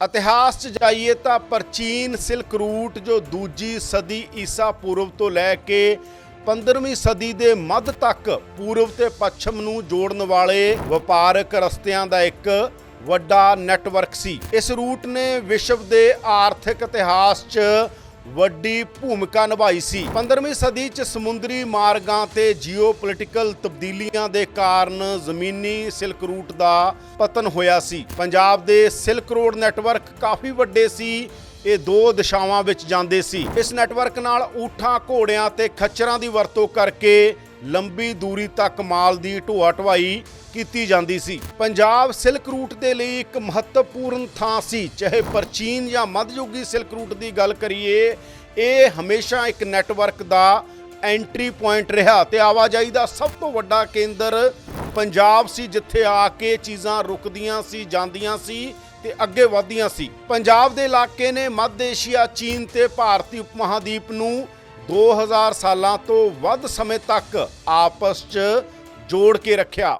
ਇਤਿਹਾਸ 'ਚ ਜਾਈਏ ਤਾਂ ਪ੍ਰਾਚੀਨ ਸਿਲਕ ਰੂਟ ਜੋ ਦੂਜੀ ਸਦੀ ਈਸਾ ਪੂਰਵ ਤੋਂ ਲੈ ਕੇ 15ਵੀਂ ਸਦੀ ਦੇ ਮੱਧ ਤੱਕ ਪੂਰਬ ਤੇ ਪੱਛਮ ਨੂੰ ਜੋੜਨ ਵਾਲੇ ਵਪਾਰਕ ਰਸਤਿਆਂ ਦਾ ਇੱਕ ਵੱਡਾ ਨੈਟਵਰਕ ਸੀ। ਇਸ ਰੂਟ ਨੇ ਵਿਸ਼ਵ ਦੇ ਆਰਥਿਕ ਇਤਿਹਾਸ 'ਚ ਵੱਡੀ ਭੂਮਿਕਾ ਨਿਭਾਈ ਸੀ। 15ਵੀਂ ਸਦੀ 'ਚ ਸਮੁੰਦਰੀ ਮਾਰਗਾਂ ਤੇ ਜੀਓਪੋਲਿਟੀਕਲ ਤਬਦੀਲੀਆਂ ਦੇ ਕਾਰਨ ਜ਼ਮੀਨੀ ਸਿਲਕ ਰੂਟ ਦਾ ਪਤਨ ਹੋਇਆ ਸੀ। ਪੰਜਾਬ ਦੇ ਸਿਲਕ ਰੋਡ ਨੈਟਵਰਕ ਕਾਫੀ ਵੱਡੇ ਸੀ। ਇਹ ਦੋ ਦਿਸ਼ਾਵਾਂ ਵਿੱਚ ਜਾਂਦੇ ਸੀ। ਇਸ ਨੈਟਵਰਕ ਨਾਲ ਊਠਾਂ, ਘੋੜਿਆਂ ਤੇ ਖੱਚਰਾਂ ਦੀ ਵਰਤੋਂ ਕਰਕੇ ਲੰਬੀ ਦੂਰੀ ਤੱਕ ਮਾਲ ਦੀ ਢੋਆ ਢਵਾਈ ਕੀਤੀ ਜਾਂਦੀ ਸੀ। ਪੰਜਾਬ ਸਿਲਕ ਰੂਟ ਦੇ ਲਈ ਇੱਕ ਮਹੱਤਵਪੂਰਨ ਥਾਂ ਸੀ। ਚਾਹੇ ਪ੍ਰਾਚੀਨ ਜਾਂ ਮੱਧਯੁਗੀ ਸਿਲਕ ਰੂਟ ਦੀ ਗੱਲ ਕਰੀਏ, ਇਹ ਹਮੇਸ਼ਾ ਇੱਕ ਨੈਟਵਰਕ ਦਾ ਐਂਟਰੀ ਪੁਆਇੰਟ ਰਿਹਾ ਤੇ ਆਵਾਜਾਈ ਦਾ ਸਭ ਤੋਂ ਵੱਡਾ ਕੇਂਦਰ ਪੰਜਾਬ ਸੀ, ਜਿੱਥੇ ਆ ਕੇ ਚੀਜ਼ਾਂ ਰੁਕਦੀਆਂ ਸੀ, ਜਾਂਦੀਆਂ ਸੀ ਤੇ ਅੱਗੇ ਵਧਦੀਆਂ ਸੀ। ਪੰਜਾਬ ਦੇ ਇਲਾਕੇ ਨੇ ਮੱਧ ਏਸ਼ੀਆ, ਚੀਨ ਤੇ ਭਾਰਤੀ ਉਪਮਹਾਦੀਪ ਨੂੰ 2000 ਸਾਲਾਂ ਤੋਂ ਵੱਧ ਸਮੇਂ ਤੱਕ ਆਪਸ 'ਚ ਜੋੜ ਕੇ ਰੱਖਿਆ।